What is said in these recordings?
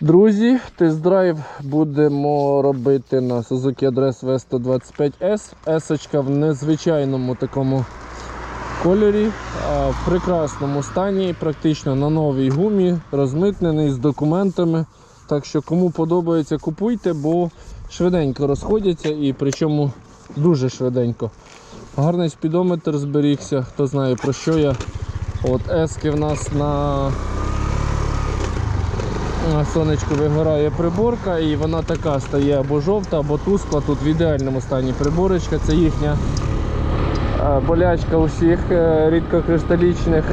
Друзі, тест-драйв будемо робити на Suzuki Address V125S. S в незвичайному такому кольорі, в прекрасному стані, практично на новій гумі, розмитнений з документами. Так що кому подобається, купуйте, бо швиденько розходяться і причому дуже швиденько. Гарний спідометр зберігся, хто знає про що я. От S в нас на на сонечку вигорає приборка і вона така стає або жовта, або тускла. Тут в ідеальному стані приборочка. Це їхня е, болячка усіх е, рідкокристалічних.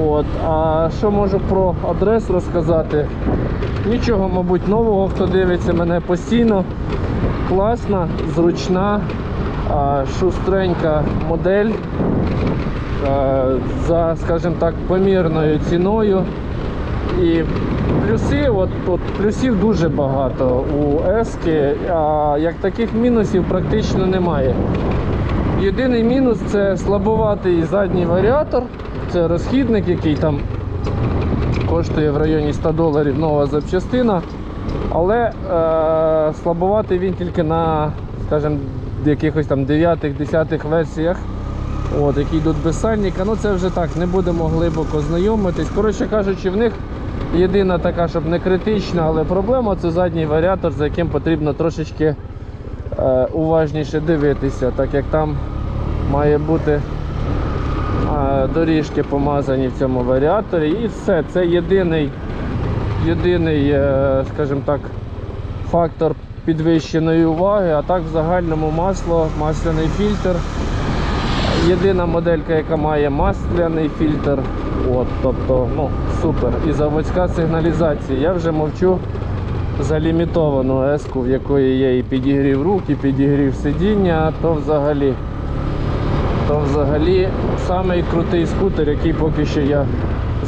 От. А що можу про адрес розказати? Нічого, мабуть, нового, хто дивиться мене постійно. Класна, зручна, шустренька модель е, за, скажімо так, помірною ціною. І плюси, от, от плюсів дуже багато у Ески, а як таких мінусів практично немає. Єдиний мінус це слабоватий задній варіатор, це розхідник, який там коштує в районі 100 доларів нова запчастина. Але е, слабоватий він тільки на, скажімо, якихось там 9-10 версіях, от, які йдуть без сальника. Ну це вже так, не будемо глибоко знайомитись. Коротше кажучи, в них єдина така, щоб не критична, але проблема це задній варіатор, за яким потрібно трошечки е, уважніше дивитися, так як там має бути е, доріжки помазані в цьому варіаторі. І все, це єдиний, єдиний, е, скажімо так, фактор підвищеної уваги, а так в загальному масло, масляний фільтр. Єдина моделька, яка має масляний фільтр. От, тобто, ну, супер. І заводська сигналізація. Я вже мовчу за лімітовану еску, в якої є і підігрів рук, і підігрів сидіння, то взагалі. То взагалі самий крутий скутер, який поки що я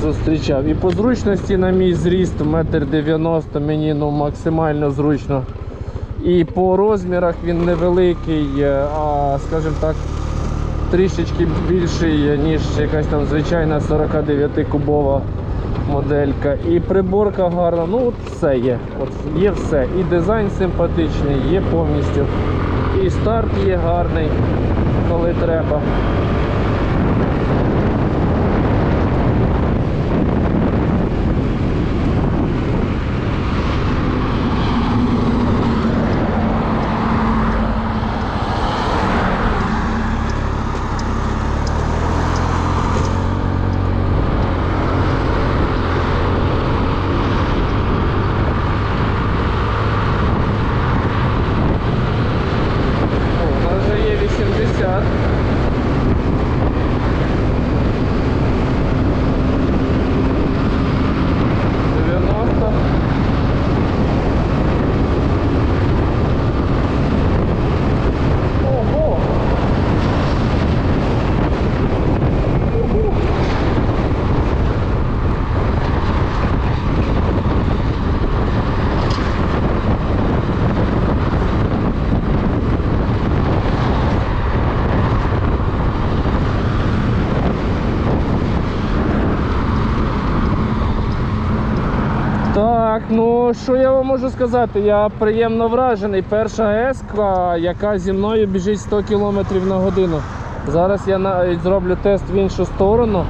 зустрічав. І по зручності на мій зріст 1,90 м мені ну, максимально зручно. І по розмірах він невеликий, е, а скажімо так, трішечки більший, ніж якась там звичайна 49-кубова моделька. І приборка гарна, ну от все є. От є все. І дизайн симпатичний, є повністю. І старт є гарний, коли треба. О, у нас вже є 80. Дев'яносто. Ого! Ого! Так, ну що я вам можу сказати? Я приємно вражений. Перша еска, яка зі мною біжить 100 км на годину. Зараз я навіть зроблю тест в іншу сторону,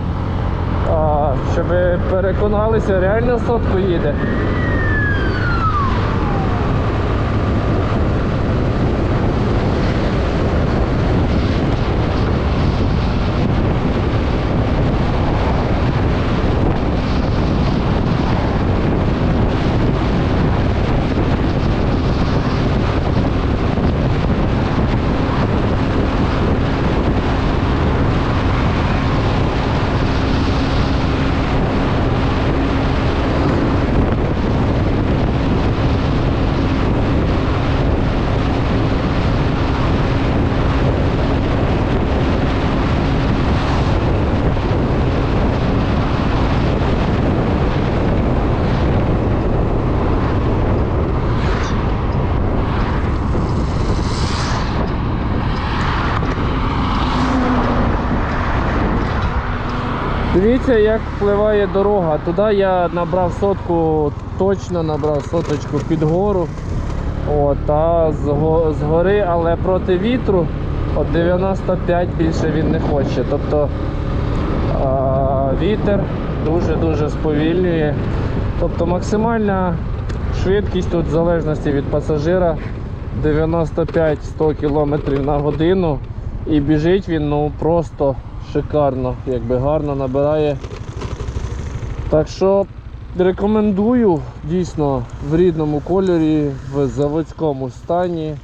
щоб ви переконалися, реально сотку їде. Дивіться, як впливає дорога. Туди я набрав сотку, точно набрав соточку під гору. От, а з, але проти вітру от 95 більше він не хоче. Тобто а, вітер дуже-дуже сповільнює. Тобто максимальна швидкість тут в залежності від пасажира 95-100 км на годину. І біжить він ну просто шикарно, якби гарно набирає. Так що рекомендую дійсно в рідному кольорі, в заводському стані, е,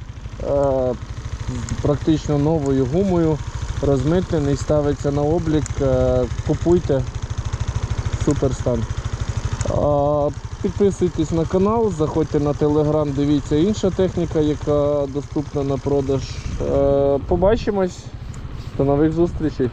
практично новою гумою, розмитнений, ставиться на облік. Е, купуйте супер стан. А, Підписуйтесь на канал, заходьте на телеграм, дивіться інша техніка, яка доступна на продаж. Е, Побачимось. До нових зустрічей.